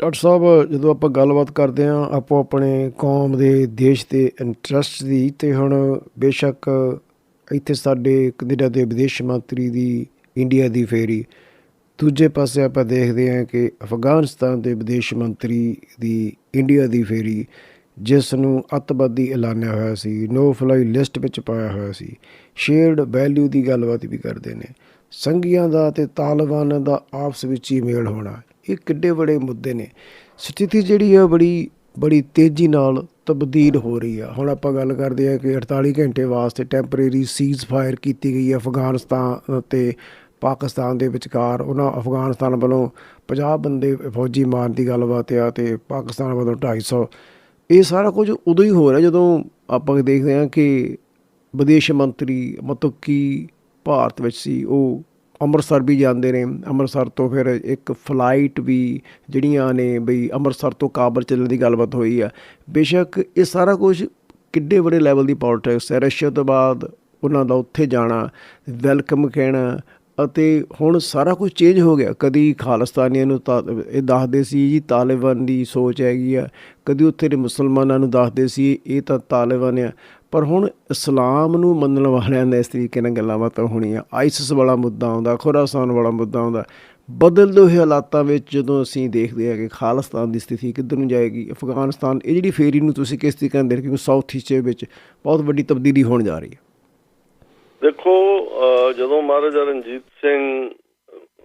Doctor ਸਾਹਿਬ, ਜਦੋਂ ਆਪਾਂ ਗੱਲਬਾਤ ਕਰਦੇ ਹਾਂ, ਆਪੋ ਆਪਣੇ ਕੌਮ ਦੇ ਦੇਸ਼ ਦੇ ਇੰਟਰਸਟ ਦੀ, ਤੇ ਹੁਣ ਬੇਸ਼ੱਕ ਇੱਥੇ ਸਾਡੇ ਕੈਨੇਡਾ ਦੇ ਵਿਦੇਸ਼ ਮੰਤਰੀ ਦੀ ਇੰਡੀਆ ਦੀ ਫੇਰੀ। ਦੂਜੇ ਪਾਸੇ ਆਪਾਂ ਦੇਖਦੇ ਹਾਂ ਕਿ ਅਫਗਾਨਿਸਤਾਨ ਦੇ ਵਿਦੇਸ਼ ਮੰਤਰੀ ਦੀ ਇੰਡੀਆ ਦੀ ਫੇਰੀ, ਜਿਸ ਨੂੰ ਅੱਤਵਾਦੀ ਐਲਾਨਿਆ ਹੋਇਆ ਸੀ ਨੋ ਫਲਾਈ ਲਿਸਟ ਵਿੱਚ ਪਾਇਆ ਹੋਇਆ ਸੀ। ਸ਼ੇਅਰਡ ਵੈਲਿਊ ਦੀ ਗੱਲਬਾਤ ਵੀ ਕਰਦੇ ਨੇ। ਸੰਘੀਆਂ ਦਾ ਤੇ ਤਾਲਿਬਾਨ ਦਾ ਆਪਸ ਵਿੱਚ ਹੀ ਮੇਲ ਹੋਣਾ। ਇਹ ਕਿੱਡੇ ਬੜੇ ਮੁੱਦੇ ਨੇ। ਸਥਿਤੀ ਜਿਹੜੀ ਆ ਬੜੀ ਬੜੀ ਤੇਜ਼ੀ ਨਾਲ ਤਬਦੀਲ ਹੋ ਰਹੀ ਆ। ਹੁਣ ਆਪਾਂ ਗੱਲ ਕਰਦੇ ਆ ਕਿ 48 ਘੰਟੇ ਵਾਸਤੇ ਟੈਂਪਰੇਰੀ ਸੀਜ਼ ਫਾਇਰ ਕੀਤੀ ਗਈ ਹੈ ਅਫਗਾਨਿਸਤਾਨ ਤੇ ਪਾਕਿਸਤਾਨ ਦੇ ਵਿਚਕਾਰ। ਉਹਨਾਂ ਅਫਗਾਨਿਸਤਾਨ ਵੱਲੋਂ 50 ਬੰਦੇ ਫੌਜੀ ਮਾਰਨ ਦੀ ਗੱਲਬਾਤ ਆ ਤੇ ਪਾਕਿਸਤਾਨ ਵੱਲੋਂ 250 ਇਹ ਸਾਰਾ ਕੁਝ ਉਦੋਂ ਹੀ ਹੋ ਰਿਹਾ ਜਦੋਂ ਆਪਾਂ ਦੇਖਦੇ ਹਾਂ ਕਿ ਵਿਦੇਸ਼ ਮੰਤਰੀ ਮਤਲਬ ਕਿ ਭਾਰਤ ਵਿੱਚ ਸੀ, ਉਹ ਅੰਮ੍ਰਿਤਸਰ ਵੀ ਜਾਂਦੇ ਨੇ। ਅੰਮ੍ਰਿਤਸਰ ਤੋਂ ਫਿਰ ਇੱਕ ਫਲਾਈਟ ਵੀ ਜਿਹੜੀਆਂ ਨੇ ਬਈ ਅੰਮ੍ਰਿਤਸਰ ਤੋਂ ਕਾਬਲ ਚੱਲਣ ਦੀ ਗੱਲਬਾਤ ਹੋਈ ਆ। ਬੇਸ਼ੱਕ ਇਹ ਸਾਰਾ ਕੁਝ ਕਿੱਡੇ ਵੱਡੇ ਲੈਵਲ ਦੀ ਪੋਲਿਟਿਕਸ ਹੈ। ਰਸ਼ੀਆ ਤੋਂ ਬਾਅਦ ਉਹਨਾਂ ਦਾ ਉੱਥੇ ਜਾਣਾ ਵੈਲਕਮ ਕਹਿਣਾ ਅਤੇ ਹੁਣ ਸਾਰਾ ਕੁਝ ਚੇਂਜ ਹੋ ਗਿਆ। ਕਦੀ ਖਾਲਿਸਤਾਨੀਆਂ ਨੂੰ ਤਾਂ ਇਹ ਦੱਸਦੇ ਸੀ ਜੀ ਤਾਲਿਬਾਨ ਦੀ ਸੋਚ ਹੈਗੀ ਆ। ਕਦੀ ਉੱਥੇ ਦੇ ਮੁਸਲਮਾਨਾਂ ਨੂੰ ਦੱਸਦੇ ਸੀ ਇਹ ਤਾਂ ਤਾਲਿਬਾਨ ਆ। ਪਰ ਹੁਣ ਇਸਲਾਮ ਨੂੰ ਮੰਨਣ ਵਾਲਿਆਂ ਦਾ ਇਸ ਤਰੀਕੇ ਨਾਲ ਗੱਲਾਂ ਬਾਤਾਂ ਹੋਣੀਆਂ। ਆਈਸਿਸ ਵਾਲਾ ਮੁੱਦਾ ਆਉਂਦਾ, ਖੁਰਾਸਾਨ ਵਾਲਾ ਮੁੱਦਾ ਆਉਂਦਾ। ਬਦਲਦੇ ਹੋਏ ਹਾਲਾਤਾਂ ਵਿੱਚ ਜਦੋਂ ਅਸੀਂ ਦੇਖਦੇ ਹਾਂ ਕਿ ਖਾਲਿਸਤਾਨ ਦੀ ਸਥਿਤੀ ਕਿੱਧਰ ਨੂੰ ਜਾਏਗੀ? ਅਫਗਾਨਿਸਤਾਨ, ਇਹ ਜਿਹੜੀ ਫੇਰੀ ਨੂੰ ਤੁਸੀਂ ਕਿਸ ਤਰੀਕੇ ਨਾਲ ਦੇਖਦੇ ਹੋ? ਸਾਊਥ ਈਸਟ ਵਿੱਚ ਬਹੁਤ ਵੱਡੀ ਤਬਦੀਲੀ ਹੋਣ ਜਾ ਰਹੀ ਹੈ। ਦੇਖੋ ਜਦੋਂ ਮਹਾਰਾਜਾ ਰਣਜੀਤ ਸਿੰਘ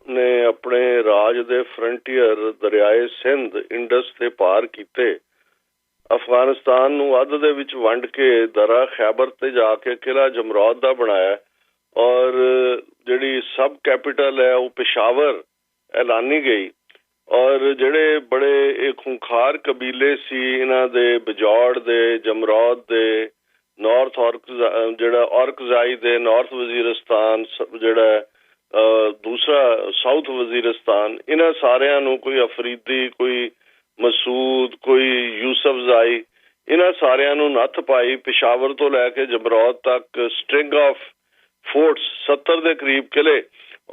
ਨੇ ਆਪਣੇ ਰਾਜ ਦੇ ਫਰੰਟੀਅਰ ਦਰਿਆਏ ਸਿੰਧ ਇੰਡਸ ਤੇ ਪਾਰ ਕੀਤੇ ਅਫਗਾਨਿਸਤਾਨ ਨੂੰ ਅੱਧ ਦੇ ਵਿੱਚ ਵੰਡ ਕੇ ਦਰਾ ਖੈਬਰ ਤੇ ਜਾ ਕੇ ਕਿਲਾ ਜਮਰੌਦ ਦਾ ਬਣਾਇਆ ਔਰ ਜਿਹੜੀ ਸਬ ਕੈਪੀਟਲ ਹੈ ਉਹ ਪਿਸ਼ਾਵਰ ਐਲਾਨੀ ਗਈ ਔਰ ਜਿਹੜੇ ਬੜੇ ਇਹ ਖੁੰਖਾਰ ਕਬੀਲੇ ਸੀ, ਇਹਨਾਂ ਦੇ ਬਜੌੜ ਦੇ, ਜਮਰੌਦ ਦੇ ਨਾਰਥ ਔਰਕ ਜਿਹੜਾ ਔਰਕਜ਼ਾਈ ਦੇ ਨਾਰਥ ਵਜ਼ੀਰਸਤਾਨ ਜਿਹੜਾ ਦੂਸਰਾ ਸਾਊਥ ਵਜ਼ੀਰਸਤਾਨ, ਇਹਨਾਂ ਸਾਰਿਆਂ ਨੂੰ ਕੋਈ ਅਫਰੀਦੀ, ਕੋਈ ਮਸੂਦ, ਕੋਈ ਯੂਸਫਜ਼ਾਈ ਇਹਨਾਂ ਸਾਰਿਆਂ ਨੂੰ ਨੱਥ ਪਾਈ, ਪਿਸ਼ਾਵਰ ਤੋਂ ਲੈ ਕੇ ਜਬਰੌਦ ਤੱਕ, ਸਟ੍ਰਿੰਗ ਆਫ ਫੋਰਟਸ 70 ਦੇ ਕਰੀਬ ਕਿਲੇ।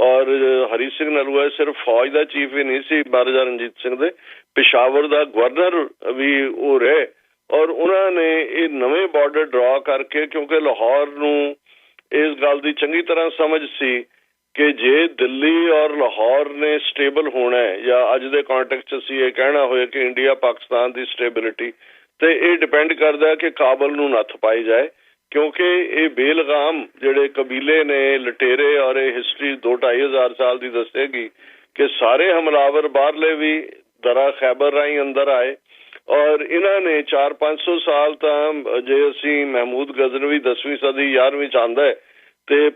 ਔਰ ਹਰੀ ਸਿੰਘ ਨਲੂਆ ਸਿਰਫ ਫੌਜ ਦਾ ਚੀਫ ਹੀ ਨਹੀਂ ਸੀ ਮਹਾਰਾਜਾ ਰਣਜੀਤ ਸਿੰਘ ਦੇ। ਪਿਸ਼ਾਵਰ ਦਾ ਗਵਰਨਰ ਵੀ ਉਹ ਰਹੇ। ਔਰ ਉਹਨਾਂ ਨੇ ਇਹ ਨਵੇਂ ਬਾਰਡਰ ਡਰਾ ਕਰਕੇ, ਕਿਉਂਕਿ ਲਾਹੌਰ ਨੂੰ ਇਸ ਗੱਲ ਦੀ ਚੰਗੀ ਤਰ੍ਹਾਂ ਸਮਝ ਸੀ ਕਿ ਜੇ ਦਿੱਲੀ ਔਰ ਲਾਹੌਰ ਨੇ ਸਟੇਬਲ ਹੋਣਾ ਹੈ, ਜਾਂ ਅੱਜ ਦੇ ਕੰਟੈਕਸਟ 'ਚ ਅਸੀਂ ਇਹ ਕਹਿਣਾ ਹੋਏ ਕਿ ਇੰਡੀਆ ਪਾਕਿਸਤਾਨ ਦੀ ਸਟੇਬਿਲਿਟੀ ਤੇ ਇਹ ਡਿਪੈਂਡ ਕਰਦਾ ਹੈ ਕਿ ਕਾਬਲ ਨੂੰ ਨੱਥ ਪਾਈ ਜਾਏ, ਕਿਉਂਕਿ ਇਹ ਬੇਲਗਾਮ ਜਿਹੜੇ ਕਬੀਲੇ ਨੇ, ਲਟੇਰੇ ਔਰ ਇਹ ਹਿਸਟਰੀ 2-2500 ਸਾਲ ਦੀ ਦੱਸੇਗੀ ਕਿ ਸਾਰੇ ਹਮਲਾਵਰ ਬਾਹਰਲੇ ਵੀ ਦਰਾ ਖੈਬਰ ਰਾਹੀਂ ਅੰਦਰ ਆਏ ਔਰ ਇਹਨਾਂ ਨੇ 4-500 ਸਾਲ ਤਾਂ ਜੇ ਅਸੀਂ ਮਹਿਮੂਦ ਗਜ਼ਨਵੀ 10ਵੀਂ ਸਦੀ 11ਵੀਂ ਚ ਆਂਦਾ ਤੇ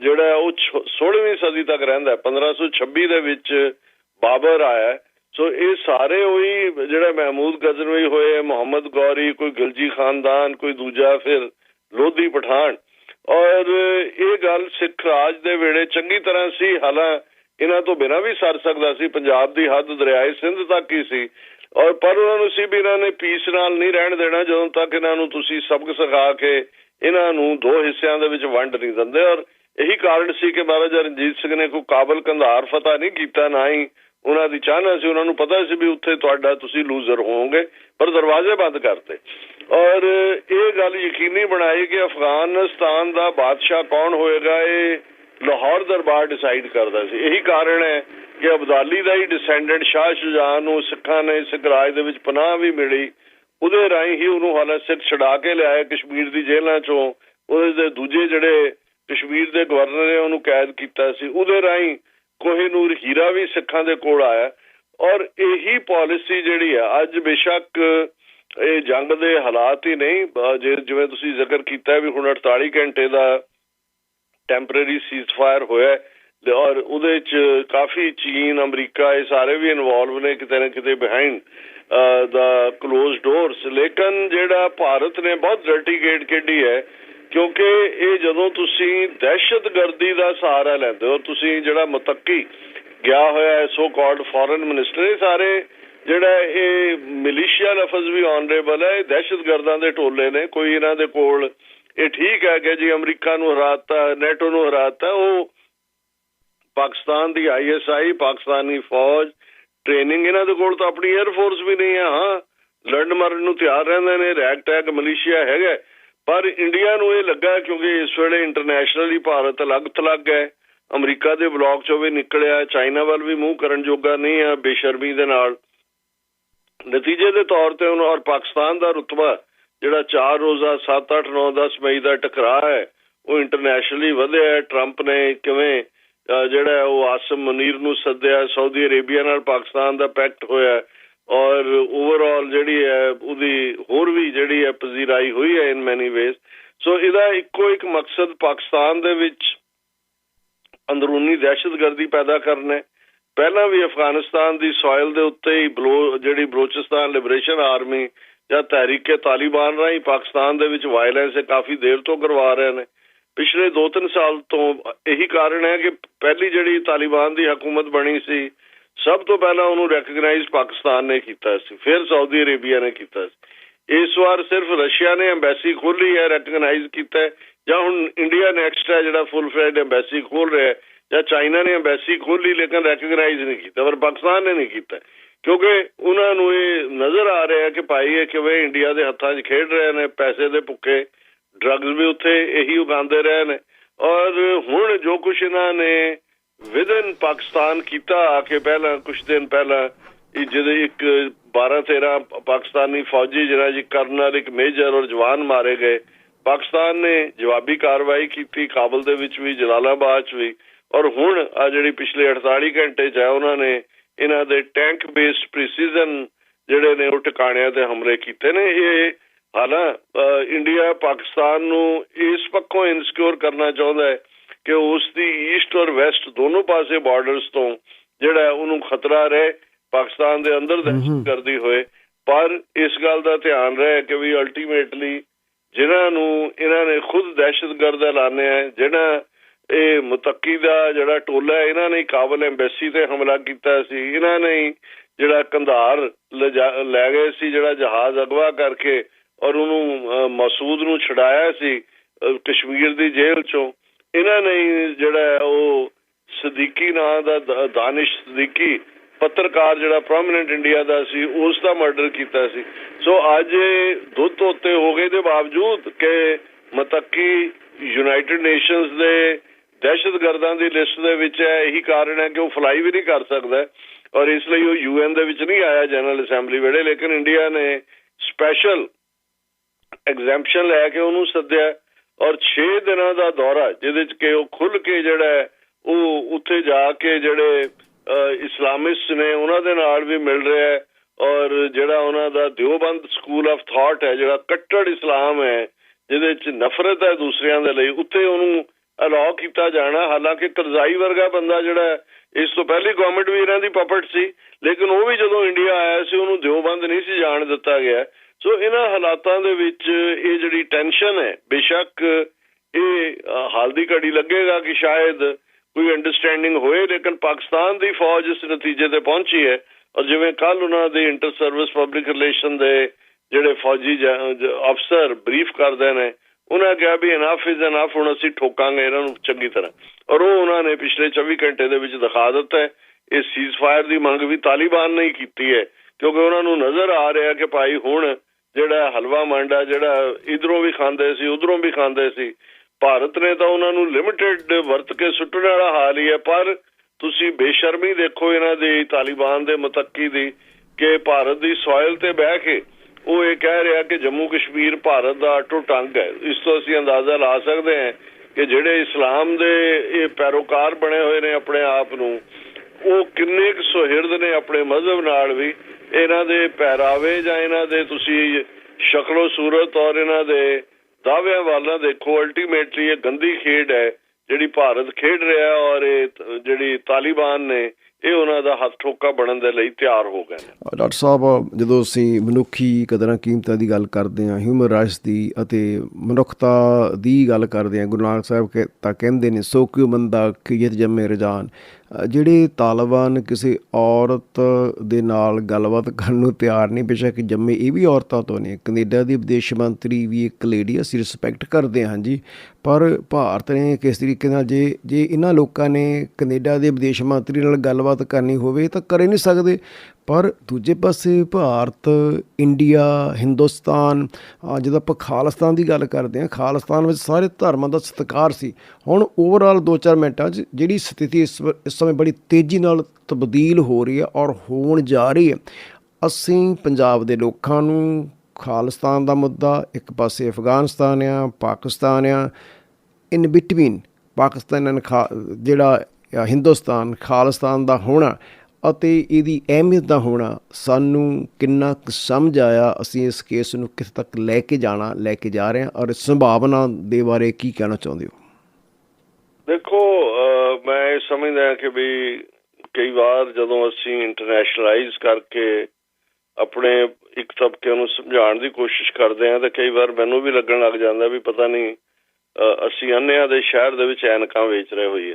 ਜਿਹੜਾ ਉਹ 16ਵੀਂ ਸਦੀ ਤੱਕ ਰਹਿੰਦਾ 1526 ਦੇ ਵਿੱਚ ਬਾਬਰ ਆਇਆ ਸੋ ਇਹ ਸਾਰੇ ਉਹੀ ਜਿਹੜਾ ਮਹਿਮੂਦ ਗਜ਼ਨਵੀ ਹੋਏ, ਮੁਹੰਮਦ ਗੌਰੀ, ਕੋਈ ਗਲਜੀ ਖਾਨਦਾਨ, ਕੋਈ ਦੂਜਾ ਫਿਰ ਲੋਧੀ ਪਠਾਨ। ਔਰ ਇਹ ਗੱਲ ਸਿੱਖ ਰਾਜ ਦੇ ਵੇਲੇ ਚੰਗੀ ਤਰ੍ਹਾਂ ਸੀ, ਹਾਲਾਂ ਇਹਨਾਂ ਤੋਂ ਬਿਨਾਂ ਵੀ ਸਰ ਸਕਦਾ ਸੀ। ਪੰਜਾਬ ਦੀ ਹੱਦ ਦਰਿਆਏ ਸਿੰਧ ਤੱਕ ਹੀ ਸੀ। ਔਰ ਪਰ ਉਹਨਾਂ ਨੂੰ ਸੀ ਵੀ ਇਹਨਾਂ ਨੇ ਪੀਸ ਨਾਲ ਨਹੀਂ ਰਹਿਣ ਦੇਣਾ, ਜਦੋਂ ਤੱਕ ਇਹਨਾਂ ਨੂੰ ਤੁਸੀਂ ਸਬਕ ਸਿਖਾ ਕੇ ਇਹਨਾਂ ਨੂੰ ਦੋ ਹਿੱਸਿਆਂ ਦੇ ਵਿੱਚ ਵੰਡ ਨਹੀਂ ਦਿੰਦੇ ਔਰ ਇਹੀ ਕਾਰਨ ਸੀ ਕਿ ਮਹਾਰਾਜਾ ਰਣਜੀਤ ਸਿੰਘ ਨੇ ਕੋਈ ਕਾਬਲ ਕੰਧਾਰ ਫਤਹ ਨਹੀਂ ਕੀਤਾ, ਨਾ ਹੀ ਉਹਨਾਂ ਦੀ ਚਾਹਨਾ ਸੀ, ਉਹਨਾਂ ਨੂੰ ਪਤਾ ਸੀ ਵੀ ਉੱਥੇ ਤੁਹਾਡਾ ਤੁਸੀਂ ਲੂਜ਼ਰ ਹੋਵੋਗੇ, ਪਰ ਦਰਵਾਜ਼ੇ ਬੰਦ ਕਰਤੇ। ਔਰ ਇਹ ਗੱਲ ਯਕੀਨੀ ਬਣਾਈ ਕਿ ਅਫਗਾਨਿਸਤਾਨ ਦਾ ਬਾਦਸ਼ਾਹ ਕੌਣ ਹੋਏਗਾ, ਇਹ ਲਾਹੌਰ ਦਰਬਾਰ ਡਿਸਾਈਡ ਕਰਦਾ ਸੀ। ਇਹੀ ਕਾਰਨ ਹੈ ਕਿ ਅਬਦਾਲੀ ਦਾ ਹੀ ਡਿਸੈਂਡੈਂਟ ਸ਼ਾਹ ਸ਼ੁਜਾ ਨੂੰ ਸਿੱਖਾਂ ਨੇ ਸਿੱਖ ਰਾਜ ਦੇ ਵਿੱਚ ਪਨਾਹ ਵੀ ਮਿਲੀ। ਉਹਦੇ ਰਾਹੀਂ ਹੀ ਉਹਨੂੰ ਹਾਲਾ ਸਿੱਖ ਛਡਾ ਕੇ ਲਿਆਏ ਕਸ਼ਮੀਰ ਦੀ ਜੇਲ੍ਹਾਂ ਚੋਂ। ਉਹਦੇ ਦੇ ਦੂਜੇ ਜਿਹੜੇ ਕਸ਼ਮੀਰ ਦੇ ਗਵਰਨਰ ਨੇ ਉਹਨੂੰ ਕੈਦ ਕੀਤਾ ਸੀ। ਉਹਦੇ ਰਾਹੀਂ ਕੋਹਿਨੂਰ ਹੀਰਾ ਵੀ ਸਿੱਖਾਂ ਦੇ ਕੋਲ ਆਇਆ। ਔਰ ਇਹੀ ਪਾਲਿਸੀ ਜਿਹੜੀ ਹੈ ਅੱਜ ਬੇਸ਼ੱਕ ਇਹ ਜੰਗ ਦੇ ਹਾਲਾਤ ਹੀ ਨਹੀਂ ਜਿਵੇਂ ਤੁਸੀਂ ਜ਼ਿਕਰ ਕੀਤਾ ਵੀ ਹੁਣ 48 ਘੰਟੇ ਦਾ ਟੈਂਪਰੇਰੀ ਸੀਜ਼ਫਾਇਰ ਹੋਇਆ ਔਰ ਉਹਦੇ ਚ ਕਾਫੀ ਚੀਨ, ਅਮਰੀਕਾ, ਇਹ ਸਾਰੇ ਵੀ ਇਨਵੋਲਵ ਨੇ ਕਿਤੇ ਨਾ ਕਿਤੇ ਬਿਹਾਈਂਡ ਦਾ ক্লোਜ਼ ਡੋਰਸ ਲੇਕਿਨ ਜਿਹੜਾ ਭਾਰਤ ਨੇ ਬਹੁਤ ਡਰਟੀ ਗੇਟ ਕੱਢੀ ਹੈ, ਕਿਉਂਕਿ ਇਹ ਜਦੋਂ ਤੁਸੀਂ ਦਹਿਸ਼ਤਗਰਦੀ ਦਾ ਸਹਾਰਾ ਲੈਂਦੇ ਹੋ, ਤੁਸੀਂ ਜਿਹੜਾ ਮੁਤੱਕੀ ਗਿਆ ਹੋਇਆ ਹੈ ਸੋ ਕਾਲਡ ਫੋਰਨ ਮਿਨਿਸਟਰ ਇਹ ਸਾਰੇ ਜਿਹੜਾ ਇਹ ਮਿਲੀਸ਼ੀਆ ਲਫ਼ਜ਼ ਵੀ ਆਨਰੇਬਲ ਹੈ, ਇਹ ਦਹਿਸ਼ਤਗਰਦਾਂ ਦੇ ਟੋਲੇ ਨੇ, ਕੋਈ ਇਹਨਾਂ ਦੇ ਕੋਲ ਇਹ ਠੀਕ ਹੈ ਕਿ ਜੀ ਅਮਰੀਕਾ ਨੂੰ ਹਰਾਤਾ, ਨੈਟੋ ਨੂੰ ਹਰਾਤਾ, ਉਹ ਪਾਕਿਸਤਾਨ ਦੀ ਆਈਐਸਆਈ ਪਾਕਿਸਤਾਨੀ ਫੌਜ ਟ੍ਰੇਨਿੰਗ ਇਹਨਾਂ ਦੇ ਕੋਲ ਤਾਂ ਆਪਣੀ 에ਅਰ ਫੋਰਸ ਵੀ ਨਹੀਂ ਹੈ ਹਾਂ। ਲੜਨ ਮਰਨ ਨੂੰ ਤਿਆਰ ਰਹਿੰਦੇ ਨੇ ਰੈਕ ਟੈਕ ਮਲੇਸ਼ੀਆ ਹੈਗਾ ਪਰ ਇੰਡੀਆ ਨੂੰ ਇਹ ਲੱਗਾ ਕਿਉਂਕਿ ਇਸ ਵੇਲੇ ਇੰਟਰਨੈਸ਼ਨਲੀ ਭਾਰਤ ਅਲੱਗ ਥਲੱਗ ਹੈ। ਅਮਰੀਕਾ ਦੇ ਬਲੌਕ ਚੋਂ ਵੀ ਨਿਕਲਿਆ ਚਾਈਨਾ ਵੱਲ ਵੀ ਮੂੰਹ ਕਰਨ ਜੋਗਾ ਨਹੀਂ ਆ, ਬੇਸ਼ਰਮੀ ਦੇ ਨਾਲ। ਨਤੀਜੇ ਦੇ ਤੌਰ ਤੇ ਹੁਣ ਔਰ ਪਾਕਿਸਤਾਨ ਦਾ ਰੁਤਬਾ, ਜਿਹੜਾ 4 ਰੋਜ਼ਾ 7 8 9 10 ਮਈ ਦਾ ਟਕਰਾਅ ਹੈ, ਉਹ ਇੰਟਰਨੈਸ਼ਨਲੀ ਵਧਿਆ ਹੈ। ਟਰੰਪ ਨੇ ਕਿਵੇਂ ਜਿਹੜਾ ਉਹ ਆਸਮ ਮਨੀਰ ਨੂੰ ਸੱਦਿਆ, ਸਾਊਦੀ ਅਰੇਬੀਆ ਨਾਲ ਪਾਕਿਸਤਾਨ ਦਾ ਪੈਕਟ ਹੋਇਆ ਔਰ ਓਵਰਆਲ ਜਿਹੜੀ ਹੈ ਉਹਦੀ ਹੋਰ ਵੀ ਜਿਹੜੀ ਹੈ ਪਜ਼ੀਰਾਈ ਹੋਈ ਹੈ ਇਨ ਮੈਨੀ ਵੇਜ਼ ਸੋ ਇਹਦਾ ਇੱਕੋ ਇੱਕ ਮਕਸਦ ਪਾਕਿਸਤਾਨ ਦੇ ਵਿੱਚ ਅੰਦਰੂਨੀ ਦਹਿਸ਼ਤਗਰਦੀ ਪੈਦਾ ਕਰਨਾ ਹੈ। ਪਹਿਲਾਂ ਵੀ ਅਫਗਾਨਿਸਤਾਨ ਦੀ ਸੋਇਲ ਦੇ ਉੱਤੇ ਹੀ ਜਿਹੜੀ ਬਲੋਚਿਸਤਾਨ ਲਿਬਰੇਸ਼ਨ ਆਰਮੀ ਜਾਂ ਤਹਿਰੀਕੇ ਤਾਲਿਬਾਨ ਰਾਹੀਂ ਪਾਕਿਸਤਾਨ ਦੇ ਵਿੱਚ ਵਾਇਲੈਂਸ ਕਾਫੀ ਦੇਰ ਤੋਂ ਕਰਵਾ ਰਹੇ ਨੇ। ਪਿਛਲੇ 2-3 ਸਾਲ ਤੋਂ ਇਹੀ ਕਾਰਨ ਹੈ ਕਿ ਪਹਿਲੀ ਜਿਹੜੀ ਤਾਲਿਬਾਨ ਦੀ ਹਕੂਮਤ ਬਣੀ ਸੀ, ਸਭ ਤੋਂ ਪਹਿਲਾਂ ਉਹਨੂੰ ਰੈਕਗਨਾਈਜ਼ ਪਾਕਿਸਤਾਨ ਨੇ ਕੀਤਾ ਸੀ, ਫਿਰ ਸਾਊਦੀ ਅਰੇਬੀਆ ਨੇ ਕੀਤਾ ਸੀ। ਇਸ ਵਾਰ ਸਿਰਫ ਰਸ਼ੀਆ ਨੇ ਐਮਬੈਸੀ ਖੋਲੀ ਹੈ ਰੈਕਗਨਾਈਜ਼ ਕੀਤਾ ਜਾਂ ਹੁਣ ਇੰਡੀਆ ਨੈਕਸਟ ਹੈ ਜਿਹੜਾ ਫੁੱਲ ਫਲੈਡ ਐਮਬੈਸੀ ਖੋਲ ਰਿਹਾ ਹੈ, ਜਾਂ ਚਾਈਨਾ ਨੇ ਐਮਬੈਸੀ ਖੋਲੀ ਲੇਕਿਨ ਰੈਕਗਨਾਈਜ਼ ਨਹੀਂ ਕੀਤਾ, ਪਰ ਪਾਕਿਸਤਾਨ ਨੇ ਨਹੀਂ ਕੀਤਾ। ਕਿਉਂਕਿ ਉਹਨਾਂ ਨੂੰ ਇਹ ਨਜ਼ਰ ਆ ਰਿਹਾ ਕਿ ਭਾਈ ਇਹ ਕਿਵੇਂ ਇੰਡੀਆ ਦੇ ਹੱਥਾਂ 'ਚ ਖੇਡ ਰਹੇ ਨੇ, ਪੈਸੇ ਦੇ ਭੁੱਖੇ ਡਰੱਗਸ ਵੀ ਉੱਥੇ ਇਹੀ ਉਗਾਉਂਦੇ ਰਹੇ ਨੇ। ਔਰ ਹੁਣ ਜੋ ਕੁਛ ਇਹਨਾਂ ਨੇ ਵਿਦਨ ਪਾਕਿਸਤਾਨ ਕੀਤਾ, ਆ ਕੇ ਪਹਿਲਾਂ ਕੁਝ ਦਿਨ ਪਹਿਲਾਂ, ਇਹ ਇੱਕ 12 13 ਪਾਕਿਸਤਾਨੀ ਫੌਜੀ ਜਿਹਨਾਂ ਜੀ ਕਰਨਲ, ਇੱਕ ਮੇਜਰ ਔਰ ਜਵਾਨ ਮਾਰੇ ਗਏ। ਪਾਕਿਸਤਾਨ ਨੇ ਜਵਾਬੀ ਕਾਰਵਾਈ ਕੀਤੀ, ਕਾਬਲ ਦੇ ਵਿੱਚ ਵੀ, ਜਲਾਲਾਬਾਦ 'ਚ ਵੀ। ਔਰ ਹੁਣ ਆ ਜਿਹੜੀ ਪਿਛਲੇ 48 ਘੰਟੇ 'ਚ ਹੈ ਉਹਨਾਂ ਨੇ ਇਹਨਾਂ ਦੇ ਟੈਂਕ ਬੇਸਡ ਪ੍ਰੀਸੀਜ਼ਨ ਜਿਹੜੇ ਨੇ ਉਹ ਟਿਕਾਣਿਆਂ ਤੇ ਹਮਲੇ ਕੀਤੇ ਨੇ। ਇਹ ਹਾਲਾਂ ਇੰਡੀਆ ਪਾਕਿਸਤਾਨ ਨੂੰ ਇਸ ਪੱਖੋਂ ਇਨਸਿਕਿਉਰ ਕਰਨਾ ਚਾਹੁੰਦਾ ਹੈ ਕਿ ਉਸ ਦੀ ਈਸਟ ਔਰ ਵੈਸਟ ਦੋਨੋਂ ਪਾਸੇ ਬਾਰਡਰਸ ਤੋਂ ਜਿਹੜਾ ਉਹਨੂੰ ਖਤਰਾ ਰਹੇ ਪਾਕਿਸਤਾਨ ਦੇ ਅੰਦਰ ਦਹਿਸ਼ਤਗਰਦੀ ਹੋਏ। ਪਰ ਇਸ ਗੱਲ ਦਾ ਧਿਆਨ ਰਹੇ ਕਿ ਵੀ ਅਲਟੀਮੇਟਲੀ ਜਿਨ੍ਹਾਂ ਨੂੰ ਇਹਨਾਂ ਨੇ ਖੁਦ ਦਹਿਸ਼ਤਗਰਦ ਐਲਾਨਿਆ ਹੈ ਜਿਹੜਾ ਇਹ ਮੁਤੱਕੀ ਦਾ ਜਿਹੜਾ ਟੋਲਾ ਇਹਨਾਂ ਨੇ ਕਾਬਲ ਐਮਬੈਸੀ ਤੇ ਹਮਲਾ ਕੀਤਾ ਸੀ ਇਹਨਾਂ ਨੇ ਜਿਹੜਾ ਕੰਧਾਰ ਲੈ ਗਏ ਸੀ ਜਿਹੜਾ ਜਹਾਜ਼ ਅਗਵਾ ਕਰਕੇ ਔਰ ਉਹਨੂੰ ਮਸੂਦ ਨੂੰ ਛਡਾਇਆ ਸੀ ਕਸ਼ਮੀਰ ਦੀ ਜੇਲ੍ਹ ਚੋਂ। ਇਹਨਾਂ ਨੇ ਜਿਹੜਾ ਉਹ ਸਦੀਕੀ ਨਾਂ ਦਾ ਦਾਨਿਸ਼ ਸਦੀਕੀ ਪੱਤਰਕਾਰ ਜਿਹੜਾ ਪ੍ਰੋਮਿਨੈਂਟ ਇੰਡੀਆ ਦਾ ਸੀ, ਉਸ ਦਾ ਮਰਡਰ ਕੀਤਾ ਸੀ। ਸੋ ਅੱਜ ਦੁੱਧ ਧੋਤੇ ਹੋ ਗਏ ਦੇ ਬਾਵਜੂਦ ਕਿ ਮਤੱਕੀ ਯੂਨਾਈਟਿਡ ਨੇਸ਼ਨਸ ਦੇ ਦਹਿਸ਼ਤਗਰਦਾਂ ਦੀ ਲਿਸਟ ਦੇ ਵਿੱਚ ਹੈ ਇਹੀ ਕਾਰਨ ਹੈ ਕਿ ਉਹ ਫਲਾਈ ਵੀ ਨਹੀਂ ਕਰ ਸਕਦਾ। ਔਰ ਇਸ ਲਈ ਉਹ ਯੂਐਨ ਦੇ ਵਿੱਚ ਨਹੀਂ ਆਇਆ ਜਨਰਲ ਅਸੈਂਬਲੀ ਵੇਲੇ, ਲੇਕਿਨ ਇੰਡੀਆ ਨੇ ਸਪੈਸ਼ਲ ਐਗਜ਼ੈਂਪਸ਼ਨ ਲੈ ਕੇ ਉਹਨੂੰ ਸੱਦਿਆ ਔਰ 6 ਦਿਨਾਂ ਦਾ ਦੌਰਾ ਜਿਹਦੇ ਚ ਕਿ ਉਹ ਖੁੱਲ ਕੇ ਜਿਹੜਾ ਉਹ ਉੱਥੇ ਜਾ ਕੇ ਜਿਹੜੇ ਇਸਲਾਮਿਸਟ ਨੇ ਉਹਨਾਂ ਦੇ ਨਾਲ ਵੀ ਮਿਲ ਰਿਹਾ ਹੈ ਔਰ ਜਿਹੜਾ ਉਹਨਾਂ ਦਾ ਦਿਓਬੰਦ ਸਕੂਲ ਆਫ ਥਾਟ ਹੈ, ਜਿਹੜਾ ਕੱਟੜ ਇਸਲਾਮ ਹੈ, ਜਿਹਦੇ ਚ ਨਫ਼ਰਤ ਹੈ ਦੂਸਰਿਆਂ ਦੇ ਲਈ, ਉੱਥੇ ਉਹਨੂੰ ਅਲਾਉ ਕੀਤਾ ਜਾਣਾ। ਹਾਲਾਂਕਿ ਕਰਜ਼ਾਈ ਵਰਗਾ ਬੰਦਾ ਜਿਹੜਾ ਇਸ ਤੋਂ ਪਹਿਲੀ ਗਵਰਨਮੈਂਟ ਵੀ ਇਹਨਾਂ ਦੀ ਪਪਟ ਸੀ, ਲੇਕਿਨ ਉਹ ਵੀ ਜਦੋਂ ਇੰਡੀਆ ਆਇਆ ਸੀ, ਉਹਨੂੰ ਦਿਓਬੰਦ ਨਹੀਂ ਸੀ ਜਾਣ ਦਿੱਤਾ ਗਿਆ। ਸੋ ਇਹਨਾਂ ਹਾਲਾਤਾਂ ਦੇ ਵਿੱਚ ਇਹ ਜਿਹੜੀ ਟੈਨਸ਼ਨ ਹੈ, ਬੇਸ਼ੱਕ ਇਹ ਹਾਲ ਦੀ ਘੜੀ ਲੱਗੇਗਾ ਕਿ ਸ਼ਾਇਦ ਕੋਈ ਅੰਡਰਸਟੈਂਡਿੰਗ ਹੋਏ, ਲੇਕਿਨ ਪਾਕਿਸਤਾਨ ਦੀ ਫੌਜ ਇਸ ਨਤੀਜੇ ਤੇ ਪਹੁੰਚੀ ਹੈ ਔਰ ਜਿਵੇਂ ਕੱਲ ਉਹਨਾਂ ਦੇ ਇੰਟਰ ਸਰਵਿਸ ਪਬਲਿਕ ਰਿਲੇਸ਼ਨ ਦੇ ਜਿਹੜੇ ਫੌਜੀ ਅਫਸਰ ਬਰੀਫ ਕਰਦੇ ਨੇ, ਉਹਨਾਂ ਕਿਹਾ ਵੀ ਇਨਾਫ ਇਜ਼ ਇਨਾਫ਼ ਹੁਣ ਅਸੀਂ ਠੋਕਾਂਗੇ ਇਹਨਾਂ ਨੂੰ ਚੰਗੀ ਤਰ੍ਹਾਂ। ਔਰ ਉਹ ਉਹਨਾਂ ਨੇ ਪਿਛਲੇ 24 ਘੰਟੇ ਦੇ ਵਿੱਚ ਦਿਖਾ ਦਿੱਤਾ ਹੈ, ਇਹ ਸੀਜ਼ਫਾਇਰ ਦੀ ਮੰਗ ਵੀ ਤਾਲਿਬਾਨ ਨੇ ਹੀ ਕੀਤੀ ਹੈ, ਕਿਉਂਕਿ ਉਹਨਾਂ ਨੂੰ ਨਜ਼ਰ ਆ ਰਿਹਾ ਕਿ ਭਾਈ ਹੁਣ ਜਿਹੜਾ ਹਲਵਾ ਮੰਡਾ ਜਿਹੜਾ ਇਧਰੋਂ ਵੀ ਖਾਂਦੇ ਸੀ, ਉਧਰੋਂ ਵੀ ਖਾਂਦੇ ਸੀ, ਭਾਰਤ ਨੇ ਤਾਂ ਉਹਨਾਂ ਨੂੰ ਲਿਮਿਟਿਡ ਵਰਤ ਕੇ ਸੁੱਟਣ ਵਾਲਾ ਹਾਲ ਹੀ ਹੈ, ਪਰ ਤੁਸੀਂ ਬੇਸ਼ਰਮੀ ਦੇਖੋ ਇਹਨਾਂ ਦੀ, ਤਾਲਿਬਾਨ ਦੇ ਮੁਤੱਕੀ ਦੀ, ਕਿ ਭਾਰਤ ਦੀ ਸੋਇਲ ਤੇ ਬਹਿ ਕੇ ਉਹ ਇਹ ਕਹਿ ਰਿਹਾ ਕਿ ਜੰਮੂ ਕਸ਼ਮੀਰ ਭਾਰਤ ਦਾ ਅਟੁੱਟ ਅੰਗ ਹੈ। ਇਸ ਤੋਂ ਅਸੀਂ ਅੰਦਾਜ਼ਾ ਲਾ ਸਕਦੇ ਹਾਂ ਕਿ ਜਿਹੜੇ ਇਸਲਾਮ ਦੇ ਇਹ ਪੈਰੋਕਾਰ ਬਣੇ ਹੋਏ ਨੇ ਆਪਣੇ ਆਪ ਨੂੰ, ਉਹ ਕਿੰਨੇ ਕੁ ਸੁਹਿਰਦ ਨੇ ਆਪਣੇ ਮਜ਼ਹਬ ਨਾਲ ਵੀ ਇਹਨਾਂ ਦੇ ਪਹਿਰਾਵੇ ਜਾਂ ਇਹਨਾਂ ਦੇ ਤੁਸੀਂ ਸ਼ਕਲੋ ਸੂਰਤ ਔਰ ਇਹਨਾਂ ਦੇ ਦਾਅਵਿਆਂ ਵਾਲਾ ਦੇਖੋ ਅਲਟੀਮੇਟਲੀ ਇਹ ਗੰਦੀ ਖੇਡ ਹੈ, ਜਿਹੜੀ ਭਾਰਤ ਖੇਡ ਰਿਹਾ ਔਰ ਇਹ ਜਿਹੜੀ ਤਾਲਿਬਾਨ ਨੇ, ਇਹ ਉਹਨਾਂ ਦਾ ਹੱਥ ਠੋਕਾ ਬਣਨ ਦੇ ਲਈ ਤਿਆਰ ਹੋ ਗਏ ਨੇ। ਡਾਕਟਰ ਸਾਹਿਬ, ਜਦੋਂ ਅਸੀਂ ਮਨੁੱਖੀ ਕਦਰਾਂ ਕੀਮਤਾਂ ਦੀ ਗੱਲ ਕਰਦੇ ਹਾਂ ਹਿਊਮਨ ਰਾਈਟਸ ਦੀ ਅਤੇ ਮਨੁੱਖਤਾ ਦੀ ਗੱਲ ਕਰਦੇ ਹਾਂ, ਗੁਰੂ ਨਾਨਕ ਸਾਹਿਬ ਤਾਂ ਕਹਿੰਦੇ ਨੇ, ਸੋ ਕਿਉ ਮੰਦਾ ਕੀਅਤ ਜੰਮੇ ਰਜਾਨ? ਜਿਹੜੇ ਤਾਲਿਬਾਨ ਕਿਸੇ ਔਰਤ ਦੇ ਨਾਲ ਗੱਲਬਾਤ ਕਰਨ ਨੂੰ ਤਿਆਰ ਨਹੀਂ, ਬੇਸ਼ੱਕ ਜੰਮੇ ਇਹ ਵੀ ਔਰਤਾਂ ਤੋਂ ਨੇ ਕੈਨੇਡਾ ਦੀ ਵਿਦੇਸ਼ ਮੰਤਰੀ ਵੀ ਇੱਕ ਲੇਡੀ ਅਸੀਂ ਰਿਸਪੈਕਟ ਕਰਦੇ ਹਾਂ ਜੀ, ਪਰ ਭਾਰਤ ਨੇ ਕਿਸ ਤਰੀਕੇ ਨਾਲ ਜੇ ਜੇ ਇਹਨਾਂ ਲੋਕਾਂ ਨੇ ਕੈਨੇਡਾ ਦੇ ਵਿਦੇਸ਼ ਮੰਤਰੀ ਨਾਲ ਗੱਲਬਾਤ ਕਰਨੀ ਹੋਵੇ ਤਾਂ ਕਰ ਹੀ ਨਹੀਂ ਸਕਦੇ। ਪਰ ਦੂਜੇ ਪਾਸੇ ਭਾਰਤ ਇੰਡੀਆ ਹਿੰਦੁਸਤਾਨ ਜਦੋਂ ਆਪਾਂ ਖਾਲਿਸਤਾਨ ਦੀ ਗੱਲ ਕਰਦੇ ਹਾਂ ਖਾਲਿਸਤਾਨ ਵਿੱਚ ਸਾਰੇ ਧਰਮਾਂ ਦਾ ਸਤਿਕਾਰ ਸੀ। ਹੁਣ ਓਵਰਆਲ 2-4 ਮਿੰਟਾਂ 'ਚ ਜਿਹੜੀ ਸਥਿਤੀ ਇਸ ਸਮੇਂ ਬੜੀ ਤੇਜ਼ੀ ਨਾਲ ਤਬਦੀਲ ਹੋ ਰਹੀ ਹੈ ਔਰ ਹੋਣ ਜਾ ਰਹੀ ਹੈ। ਅਸੀਂ ਪੰਜਾਬ ਦੇ ਲੋਕਾਂ ਨੂੰ ਖਾਲਿਸਤਾਨ ਦਾ ਮੁੱਦਾ ਇੱਕ ਪਾਸੇ ਅਫਗਾਨਿਸਤਾਨ ਆ ਪਾਕਿਸਤਾਨ ਆ ਇਨ ਬਿਟਵੀਨ ਪਾਕਿਸਤਾਨ ਐਂਡ ਖਾ ਜਿਹੜਾ ਅ, ਹਿੰਦੁਸਤਾਨ ਖਾਲਿਸਤਾਨ ਦਾ ਹੋਣਾ। ਅਤੇ ਇਹਦੀ ਅਹਿਮੀਅਤ ਦਾ ਹੋਣਾ ਸਾਨੂੰ ਕਿੰਨਾ ਕੁ ਸਮਝ ਆਇਆ ਅਸੀਂ ਇਸ ਕੇਸ ਨੂੰ ਕਿੱਥੇ ਤੱਕ ਲੈ ਕੇ ਜਾਣਾ ਲੈ ਕੇ ਜਾ ਰਹੇ ਹਾਂ ਔਰ ਸੰਭਾਵਨਾ ਦੇ ਬਾਰੇ ਕੀ ਕਹਿਣਾ ਚਾਹੁੰਦੇ ਹੋ? ਦੇਖੋ ਮੈਂ ਸਮਝਦਾ ਕਿ ਵੀ ਕਈ ਵਾਰ ਜਦੋਂ ਅਸੀਂ ਇੰਟਰਨੈਸ਼ਨਲਾਈਜ਼ ਕਰਕੇ ਆਪਣੇ ਇੱਕ ਤਬਕੇ ਨੂੰ ਸਮਝਾਉਣ ਦੀ ਕੋਸ਼ਿਸ਼ ਕਰਦੇ ਹਾਂ ਤਾਂ ਕਈ ਵਾਰ ਮੈਨੂੰ ਵੀ ਲੱਗਣ ਲੱਗ ਜਾਂਦਾ ਵੀ ਪਤਾ ਨਹੀਂ ਅਹ, ਅਸੀਂ ਅੰਨਿਆਂ ਦੇ ਸ਼ਹਿਰ ਦੇ ਵਿੱਚ ਐਨਕਾਂ ਵੇਚ ਰਹੇ ਹੋਈਏ।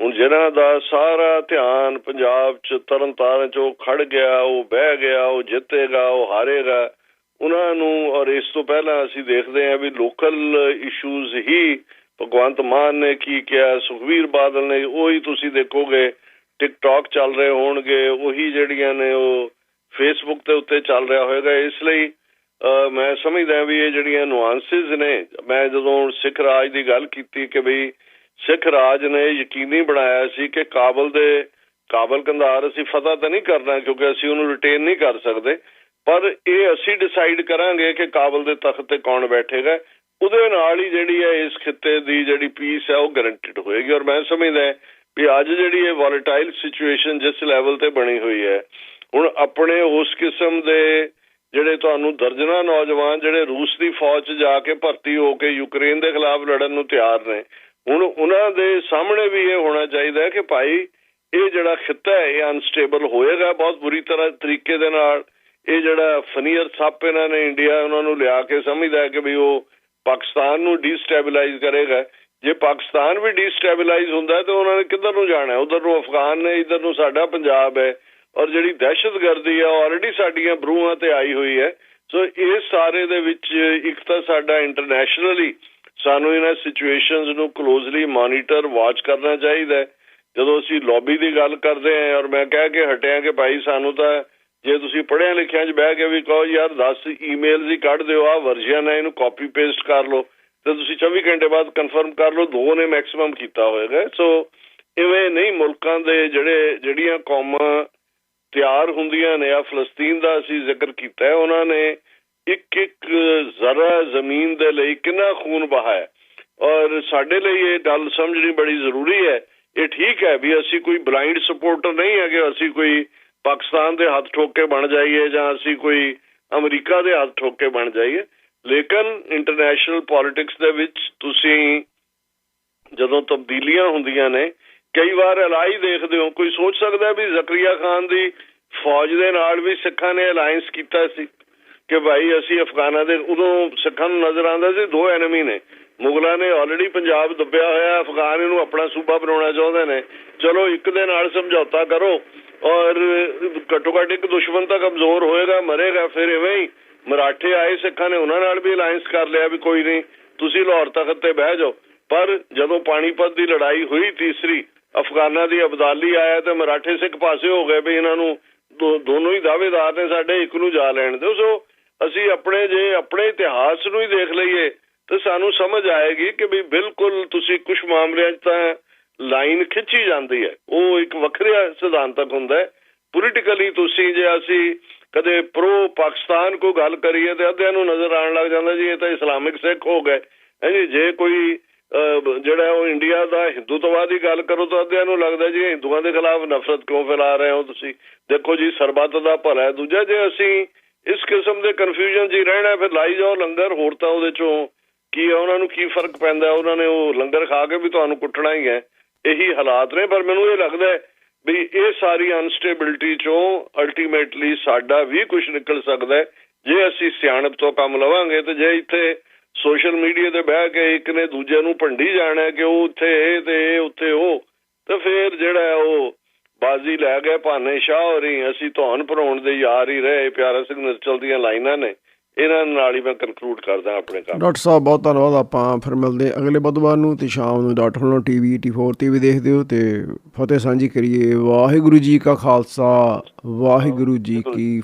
ਹੁਣ ਜਿਹਨਾਂ ਦਾ ਸਾਰਾ ਧਿਆਨ ਪੰਜਾਬ 'ਚ ਤਰਨਤਾਰਨ 'ਚ ਉਹ ਖੜ ਗਿਆ, ਉਹ ਬਹਿ ਗਿਆ, ਉਹ ਜਿੱਤੇਗਾ, ਉਹ ਹਾਰੇਗਾ, ਉਹਨਾਂ ਨੂੰ ਔਰ ਇਸ ਤੋਂ ਪਹਿਲਾਂ ਅਸੀਂ ਦੇਖਦੇ ਹਾਂ ਵੀ ਲੋਕਲ ਇਸ਼ੂਜ਼ ਹੀ ਭਗਵੰਤ ਮਾਨ ਨੇ ਕੀ ਕਿਹਾ, ਸੁਖਵੀਰ ਬਾਦਲ ਨੇ, ਉਹੀ ਤੁਸੀਂ ਦੇਖੋਗੇ ਟਿਕਟੌਕ ਚੱਲ ਰਹੇ ਹੋਣਗੇ, ਉਹੀ ਜਿਹੜੀਆਂ ਨੇ ਉਹ ਫੇਸਬੁੱਕ ਦੇ ਉੱਤੇ ਚੱਲ ਰਿਹਾ ਹੋਏਗਾ, ਇਸ ਲਈ ਮੈਂ ਸਮਝਦਾ ਵੀ ਇਹ ਜਿਹੜੀਆਂ ਨੁਆਂਸਸ ਨੇ, ਮੈਂ ਜਦੋਂ ਸਿੱਖ ਰਾਜ ਦੀ ਗੱਲ ਕੀਤੀ ਕਿ ਵੀ ਸਿੱਖ ਰਾਜ ਨੇ ਯਕੀਨੀ ਬਣਾਇਆ ਸੀ ਕਿ ਕਾਬਲ ਦੇ ਕਾਬਲ ਕੰਧਾਰ ਅਸੀਂ ਫਤਹ ਤਾਂ ਨਹੀਂ ਕਰਨਾ, ਕਿਉਂਕਿ ਅਸੀਂ ਉਹਨੂੰ ਰਿਟੇਨ ਨਹੀਂ ਕਰ ਸਕਦੇ। ਪਰ ਇਹ ਅਸੀਂ ਡਿਸਾਈਡ ਕਰਾਂਗੇ ਕਿ ਕਾਬਲ ਦੇ ਤਖਤ ਤੇ ਕੌਣ ਬੈਠੇਗਾ। ਉਹਦੇ ਨਾਲ ਹੀ ਜਿਹੜੀ ਹੈ ਇਸ ਖਿੱਤੇ ਦੀ ਜਿਹੜੀ ਪੀਸ ਹੈ, ਉਹ ਗਰੰਟਡ ਹੋਏਗੀ। ਔਰ ਮੈਂ ਸਮਝਦਾ ਵੀ ਅੱਜ ਜਿਹੜੀ ਇਹ ਵੋਲੇਟਾਈਲ ਸਿਚੁਏਸ਼ਨ ਜਿਸ ਲੈਵਲ ਤੇ ਬਣੀ ਹੋਈ ਹੈ, ਹੁਣ ਆਪਣੇ ਉਸ ਕਿਸਮ ਦੇ ਜਿਹੜੇ ਤੁਹਾਨੂੰ ਦਰਜਨਾ ਨੌਜਵਾਨ, ਜਿਹੜੇ ਰੂਸ ਦੀ ਫੌਜ 'ਚ ਜਾ ਕੇ ਭਰਤੀ ਹੋ ਕੇ ਯੂਕਰੇਨ ਦੇ ਖਿਲਾਫ ਲੜਨ ਨੂੰ ਤਿਆਰ ਨੇ ਹੁਣ ਉਹਨਾਂ ਦੇ ਸਾਹਮਣੇ ਵੀ ਇਹ ਹੋਣਾ ਚਾਹੀਦਾ ਹੈ ਕਿ ਭਾਈ, ਇਹ ਜਿਹੜਾ ਖਿੱਤਾ ਹੈ, ਇਹ ਅਨਸਟੇਬਲ ਹੋਏਗਾ ਬਹੁਤ ਬੁਰੀ ਤਰ੍ਹਾਂ ਤਰੀਕੇ ਦੇ ਨਾਲ। ਇਹ ਜਿਹੜਾ ਫਨੀਅਰ ਸੱਪ ਇਹਨਾਂ ਨੇ ਇੰਡੀਆ ਉਹਨਾਂ ਨੂੰ ਲਿਆ ਕੇ ਸਮਝਦਾ ਕਿ ਵੀ ਉਹ ਪਾਕਿਸਤਾਨ ਨੂੰ ਡੀਸਟੈਬਲਾਈਜ਼ ਕਰੇਗਾ। ਜੇ ਪਾਕਿਸਤਾਨ ਵੀ ਡੀਸਟੈਬਲਾਈਜ਼ ਹੁੰਦਾ ਹੈ, ਤਾਂ ਉਹਨਾਂ ਨੇ ਕਿੱਧਰ ਨੂੰ ਜਾਣਾ ਹੈ? ਉਧਰ ਨੂੰ ਅਫਗਾਨ ਨੇ, ਇਧਰ ਨੂੰ ਸਾਡਾ ਪੰਜਾਬ ਹੈ। ਔਰ ਜਿਹੜੀ ਦਹਿਸ਼ਤਗਰਦੀ ਹੈ ਆਲਰੇਡੀ ਸਾਡੀਆਂ ਬਰੂਹਾਂ ਤੇ ਆਈ ਹੋਈ ਹੈ। ਸੋ ਇਹ ਸਾਰੇ ਦੇ ਵਿੱਚ ਇੱਕ ਤਾਂ ਸਾਡਾ ਇੰਟਰਨੈਸ਼ਨਲੀ ਸਾਨੂੰ ਇਹਨਾਂ ਸਿਚੁਏਸ਼ਨਸ ਨੂੰ ਕਲੋਜ਼ਲੀ ਮੋਨੀਟਰ ਵਾਚ ਕਰਨਾ ਚਾਹੀਦਾ ਹੈ। ਜਦੋਂ ਅਸੀਂ ਲੌਬੀ ਦੀ ਗੱਲ ਕਰਦੇ ਹਾਂ ਔਰ ਮੈਂ ਕਹਿ ਕੇ ਹਟਿਆ ਕਿ ਭਾਈ ਸਾਨੂੰ ਤਾਂ ਜੇ ਤੁਸੀਂ ਪੜ੍ਹਿਆ ਲਿਖਿਆ 'ਚ ਬਹਿ ਕੇ ਵੀ ਕਹੋ, ਯਾਰ 10 ਈਮੇਲਸ ਹੀ ਕੱਢ ਦਿਓ ਆ ਵਰਜਨ ਹੈ, ਇਹਨੂੰ ਕਾਪੀ ਪੇਸਟ ਕਰ ਲਓ। ਤੇ ਤੁਸੀਂ 24 ਘੰਟੇ ਬਾਅਦ ਕਨਫਰਮ ਕਰ ਲਓ, ਦੋ ਨੇ ਮੈਕਸਿਮਮ ਕੀਤਾ ਹੋਏਗਾ। ਸੋ ਇਵੇਂ ਨਹੀਂ ਮੁਲਕਾਂ ਦੇ ਜਿਹੜੇ, ਜਿਹੜੀਆਂ ਕੌਮਾਂ ਤਿਆਰ ਹੁੰਦੀਆਂ ਨੇ ਆ ਫਲਸਤੀਨ ਦਾ ਅਸੀਂ ਜ਼ਿਕਰ ਕੀਤਾ ਹੈ, ਉਹਨਾਂ ਨੇ ਇੱਕ ਇੱਕ ਜ਼ਰਾ ਜ਼ਮੀਨ ਦੇ ਲਈ ਕਿੰਨਾ ਖੂਨ ਬਹਾਇਆ ਔਰ ਸਾਡੇ ਲਈ ਇਹ ਗੱਲ ਸਮਝਣੀ ਬੜੀ ਜ਼ਰੂਰੀ ਹੈ। ਇਹ ਠੀਕ ਹੈ ਵੀ ਅਸੀਂ ਕੋਈ ਬਲਾਈਂਡ ਸਪੋਰਟਰ ਨਹੀਂ ਹੈਗੇ, ਅਸੀਂ ਕੋਈ ਪਾਕਿਸਤਾਨ ਦੇ ਹੱਥ ਠੋਕ ਕੇ ਬਣ ਜਾਈਏ ਜਾਂ ਅਸੀਂ ਕੋਈ ਅਮਰੀਕਾ ਦੇ ਹੱਥ ਠੋਕ ਕੇ ਬਣ ਜਾਈਏ। ਲੇਕਿਨ ਇੰਟਰਨੈਸ਼ਨਲ ਪੋਲਿਟਿਕਸ ਦੇ ਵਿੱਚ ਤੁਸੀਂ ਜਦੋਂ ਤਬਦੀਲੀਆਂ ਹੁੰਦੀਆਂ ਨੇ, ਕਈ ਵਾਰ ਅਲਾਈ ਦੇਖਦੇ ਹੋ। ਕੋਈ ਸੋਚ ਸਕਦਾ ਵੀ ਜ਼ਕਰੀਆ ਖਾਨ ਦੀ ਫੌਜ ਦੇ ਨਾਲ ਵੀ ਸਿੱਖਾਂ ਨੇ ਅਲਾਈਅੰਸ ਕੀਤਾ ਸੀ। ਕਿ ਭਾਈ ਅਸੀਂ ਅਫਗਾਨਾਂ ਦੇ ਉਦੋਂ ਸਿੱਖਾਂ ਨੂੰ ਨਜ਼ਰ ਆਉਂਦਾ ਸੀ, ਦੋ ਐਨਮੀ ਨੇ। ਮੁਗਲਾਂ ਨੇ ਆਲਰੇਡੀ ਪੰਜਾਬ ਦੱਬਿਆ ਹੋਇਆ ਅਫਗਾਨ ਇਹਨੂੰ ਆਪਣਾ ਸੂਬਾ ਬਣਾਉਣਾ ਚਾਹੁੰਦੇ ਨੇ। ਚਲੋ ਇੱਕ ਦੇ ਨਾਲ ਸਮਝੌਤਾ ਕਰੋ ਔਰ ਘੱਟੋ ਘੱਟ ਇੱਕ ਦੁਸ਼ਮਣ ਤਾਂ ਕਮਜ਼ੋਰ ਹੋਏਗਾ, ਮਰੇਗਾ, ਫਿਰ ਐਵੇਂ ਹੀ ਮਰਾਠੇ ਆਏ ਸਿੱਖਾਂ ਨੇ ਉਹਨਾਂ ਨਾਲ ਵੀ ਅਲਾਈਅੰਸ ਕਰ ਲਿਆ ਵੀ ਕੋਈ ਨਹੀਂ, ਤੁਸੀਂ ਲਾਹੌਰ ਤਖਤ ਤੇ ਬਹਿ ਜਾਓ। ਪਰ ਜਦੋਂ ਪਾਣੀਪਤ ਦੀ ਲੜਾਈ ਹੋਈ ਤੀਸਰੀ, ਅਫਗਾਨਾਂ ਦੀ ਅਬਦਾਲੀ ਆਇਆ ਤੇ ਮਰਾਠੇ ਸਿੱਖ ਪਾਸੇ ਹੋ ਗਏ ਵੀ ਇਹਨਾਂ ਨੂੰ ਦੋਨੋਂ ਹੀ ਦਾਅਵੇਦਾਰ ਨੇ ਸਾਡੇ, ਇੱਕ ਨੂੰ ਜਾ ਲੈਣ ਦਿਓ। ਸੋ ਅਸੀਂ ਆਪਣੇ ਜੇ ਆਪਣੇ ਇਤਿਹਾਸ ਨੂੰ ਹੀ ਦੇਖ ਲਈਏ, ਤੇ ਸਾਨੂੰ ਸਮਝ ਆਏਗੀ ਕਿ ਵੀ ਬਿਲਕੁਲ ਤੁਸੀਂ ਕੁਝ ਮਾਮਲਿਆਂ 'ਚ ਤਾਂ ਲਾਈਨ ਖਿੱਚੀ ਜਾਂਦੀ ਹੈ। ਉਹ ਇੱਕ ਵੱਖਰਾ ਸਿਧਾਂਤਕ ਹੁੰਦਾ ਹੈ। ਪੋਲੀਟੀਕਲੀ ਤੁਸੀਂ ਜੇ ਅਸੀਂ ਕਦੇ ਪ੍ਰੋ ਪਾਕਿਸਤਾਨ ਕੋ ਗੱਲ ਕਰੀਏ ਤੇ ਅੱਧਿਆਂ ਨੂੰ ਨਜ਼ਰ ਆਉਣ ਲੱਗ ਜਾਂਦਾ ਜੀ, ਇਹ ਤਾਂ ਇਸਲਾਮਿਕ ਸਿੱਖ ਹੋ ਗਏ। ਹਾਂਜੀ ਜੇ ਕੋਈ ਜਿਹੜਾ ਉਹ ਇੰਡੀਆ ਦਾ ਹਿੰਦੂਤਵਾਦ ਦੀ ਗੱਲ ਕਰੋ ਤਾਂ ਅੱਧਿਆਂ ਨੂੰ ਲੱਗਦਾ ਜੀ ਹਿੰਦੂਆਂ ਦੇ ਖਿਲਾਫ ਨਫ਼ਰਤ ਕਿਉਂ ਫੈਲਾ ਰਹੇ ਹੋ ਤੁਸੀਂ? ਦੇਖੋ ਜੀ, ਸਰਬੱਤ ਦਾ ਭਲਾ ਹੈ। ਦੂਜਾ ਜੇ ਅਸੀਂ ਇਸ ਕਿਸਮ ਦੇ ਕਨਫਿਊਜ਼ਨ 'ਚ ਰਹਿਣਾ, ਫਿਰ ਲਾਈ ਜਾਓ ਲੰਗਰ, ਹੋਰ ਤਾਂ ਉਹਦੇ 'ਚੋਂ ਕੀ ਉਹਨਾਂ ਨੂੰ ਕੀ ਫ਼ਰਕ ਪੈਂਦਾ, ਉਹਨਾਂ ਨੇ ਉਹ ਲੰਗਰ ਖਾ ਕੇ ਵੀ ਤੁਹਾਨੂੰ ਕੁੱਟਣਾ ਹੀ ਹੈ। ਇਹੀ ਹਾਲਾਤ ਨੇ, ਪਰ ਮੈਨੂੰ ਇਹ ਲੱਗਦਾ ਵੀ ਇਹ ਸਾਰੀ ਅਨਸਟੇਬਿਲਟੀ 'ਚੋਂ ਅਲਟੀਮੇਟਲੀ ਸਾਡਾ ਵੀ ਕੁਝ ਨਿਕਲ ਸਕਦਾ ਜੇ ਅਸੀਂ ਸਿਆਣਪ ਤੋਂ ਕੰਮ ਲਵਾਂਗੇ, ਤੇ ਜੇ ਇੱਥੇ ਸੋਸ਼ਲ ਮੀਡੀਆ ਤੇ ਬਹਿ ਕੇ ਇੱਕ ਨੇ ਦੂਜੇ ਨੂੰ ਭੰਡੀ ਜਾਣਾ ਕਿ ਉਹ ਉੱਥੇ ਇਹ ਤੇ ਇਹ, ਉੱਥੇ ਉਹ, ਤੇ ਫਿਰ ਜਿਹੜਾ ਉਹ ਬਾਜ਼ੀ ਲੈ ਗਏ ਭਾਨੇ ਸ਼ਾਹ ਹੋਰੀ। ਅਸੀਂ ਤੁਹਾਨੂੰ ਭਰਾਉਣ ਦੇ ਯਾਰ ਹੀ ਰਹੇ। ਪਿਆਰਾ ਸਿੰਘ ਨਿਰਚਲ ਦੀਆਂ ਲਾਈਨਾਂ ਨੇ। ਇਹਨਾਂ ਨਾਲ ਹੀ ਮੈਂ ਕਨਕਲੂਡ ਕਰਦਾ ਆਪਣੇ ਕੰਮ। ਡਾਕਟਰ ਸਾਹਿਬ, ਬਹੁਤ ਧੰਨਵਾਦ। ਆਪਾਂ ਫਿਰ ਮਿਲਦੇ ਅਗਲੇ ਬੁੱਧਵਾਰ ਨੂੰ ਤੇ ਸ਼ਾਮ ਨੂੰ ਡਾਕਟਰ ਹੁਣੋਂ ਟੀਵੀ 84 ਤੇ ਵੀ ਦੇਖਦੇ ਹੋ ਤੇ ਫਤਿਹ ਸਾਂਝੀ ਕਰੀਏ। ਵਾਹਿਗੁਰੂ ਜੀ ਕਾ ਖਾਲਸਾ। ਵਾਹਿਗੁਰੂ ਜੀ ਕੀ